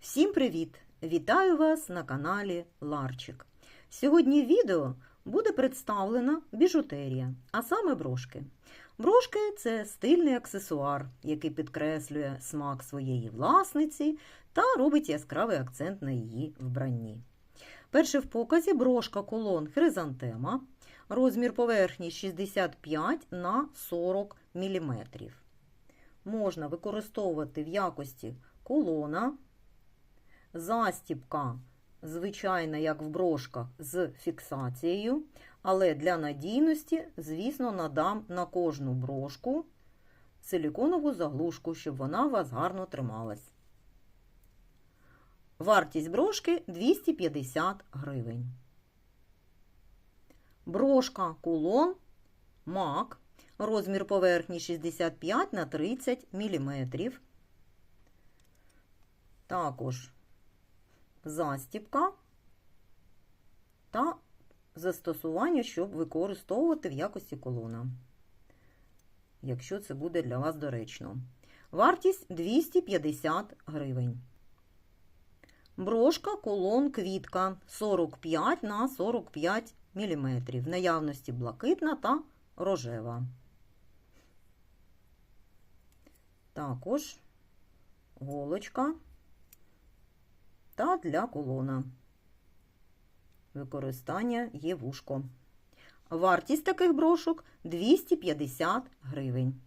Всім привіт! Вітаю вас на каналі Ларчик. Сьогодні в відео буде представлена біжутерія, а саме брошки. Брошки це стильний аксесуар, який підкреслює смак своєї власниці та робить яскравий акцент на її вбранні. Перше в показі брошка колон хризантема, розмір поверхні 65 на 40 мм. Можна використовувати в якості колона, застібка, звичайна, як в брошках, з фіксацією, але для надійності, звісно, надам на кожну брошку силіконову заглушку, щоб вона у вас гарно трималась. Вартість брошки 250 гривень. Брошка кулон мак. Розмір поверхні 65 на 30 мм. Також застібка та застосування, щоб використовувати в якості колона, якщо це буде для вас доречно. Вартість 250 гривень. Брошка колон квітка 45 на 45 мм. В наявності блакитна та рожева. Також голочка та для колона. Використання є вушко. Вартість таких брошок 250 гривень.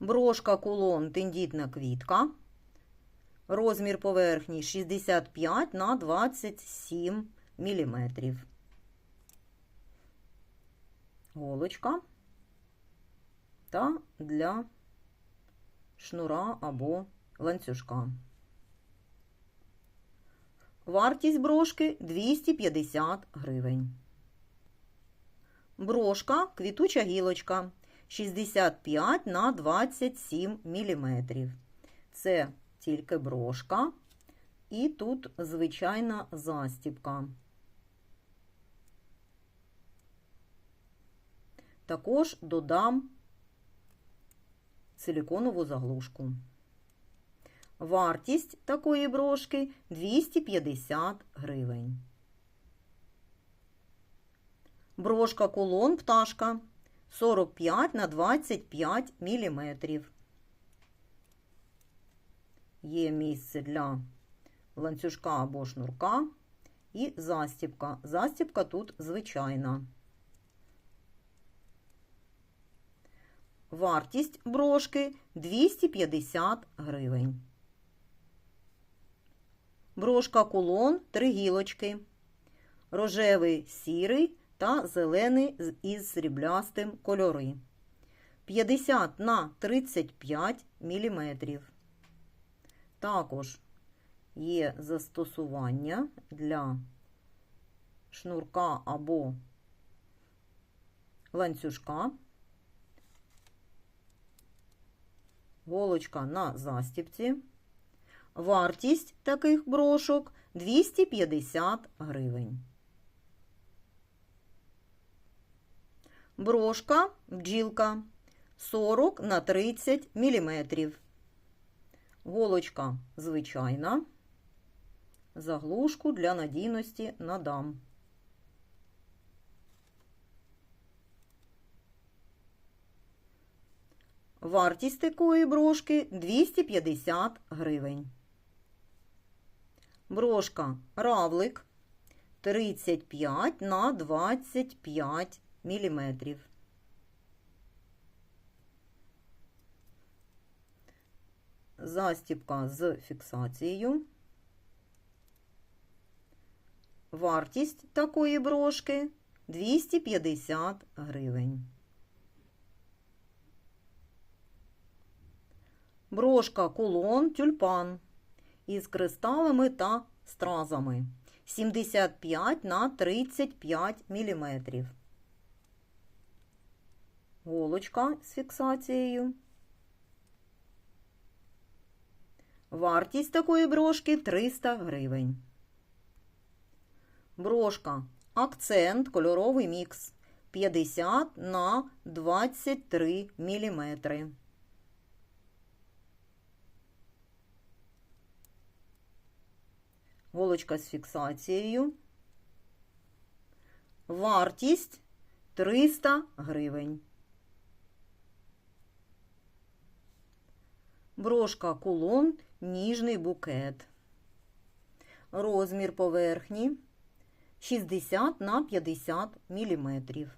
Брошка кулон тендітна квітка. Розмір поверхні 65 на 27 мм. Голочка та для шнура або ланцюжка. Вартість брошки 250 гривень. Брошка квітуча гілочка 65 на 27 мм. Це тільки брошка, і тут звичайна застібка. Також додам силіконову заглушку. Вартість такої брошки 250 гривень. Брошка кулон пташка 45 на 25 мм. Є місце для ланцюжка або шнурка і застібка. Застібка тут звичайна. Вартість брошки 250 гривень. Брошка кулон, три гілочки, рожевий сірий та зелений із сріблястим кольори. 50 на 35 мм. Також є застосування для шнурка або ланцюжка. Голочка на застіпці. Вартість таких брошок 250 гривень. Брошка бджілка 40 на 30 мм. Голочка звичайна. Заглушку для надійності надам. Вартість такої брошки 250 гривень. Брошка равлик 35 на 25 мм. Застібка з фіксацією. Вартість такої брошки 250 гривень. Брошка кулон тюльпан із кристалами та стразами 75 на 35 мм. Голочка з фіксацією. Вартість такої брошки 300 гривень. Брошка акцент кольоровий мікс 50 на 23 мм. Голочка з фіксацією. Вартість 300 гривень. Брошка кулон, ніжний букет. Розмір поверхні 60 на 50 міліметрів.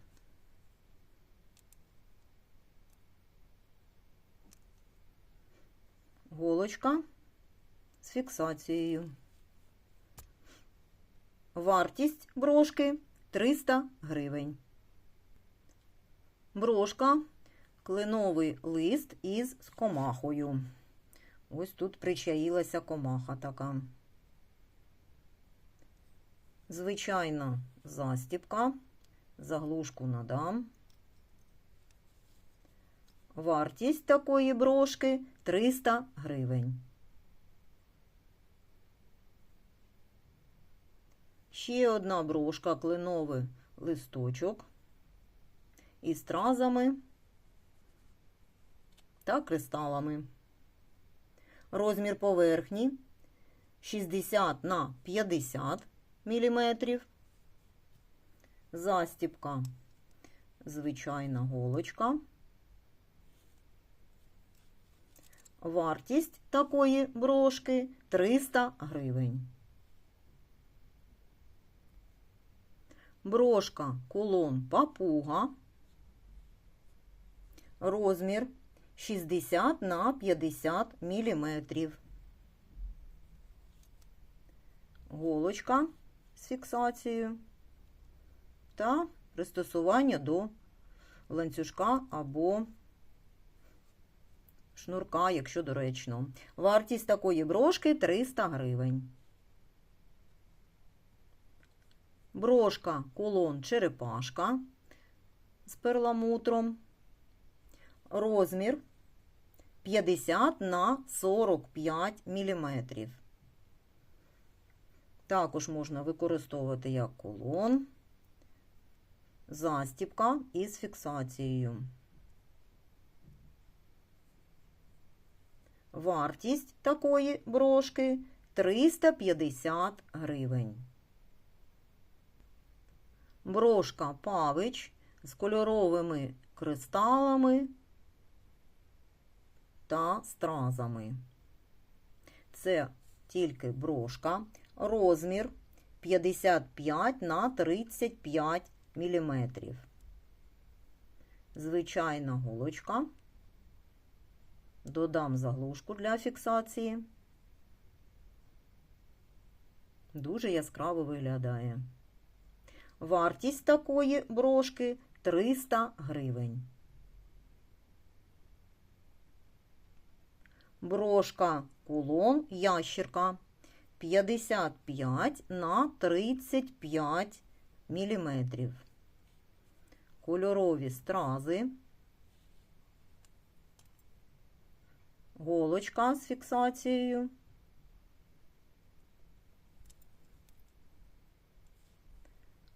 Голочка з фіксацією. Вартість брошки 300 гривень. Брошка клиновий лист із комахою. Ось тут причаїлася комаха така. Звичайна застіпка. Заглушку надам. Вартість такої брошки 300 гривень. Ще одна брошка кленовий листочок із стразами та кристалами. Розмір поверхні 60 на 50 мм. Застіпка, звичайна голочка. Вартість такої брошки 300 гривень. Брошка кулон папуга. Розмір 60 на 50 міліметрів. Голочка з фіксацією та пристосування до ланцюжка або шнурка, якщо доречно. Вартість такої брошки 300 гривень. Брошка кулон черепашка з перламутром. Розмір 50 на 45 міліметрів. Також можна використовувати як кулон, застіпка із фіксацією. Вартість такої брошки 350 гривень. Брошка павич з кольоровими кристалами та стразами. Це тільки брошка, розмір 55 на 35 мм. Звичайна голочка. Додам заглушку для фіксації. Дуже яскраво виглядає. Вартість такої брошки 300 гривень. Брошка кулон ящерка 55 на 35 міліметрів. Кольорові стрази. Голочка з фіксацією.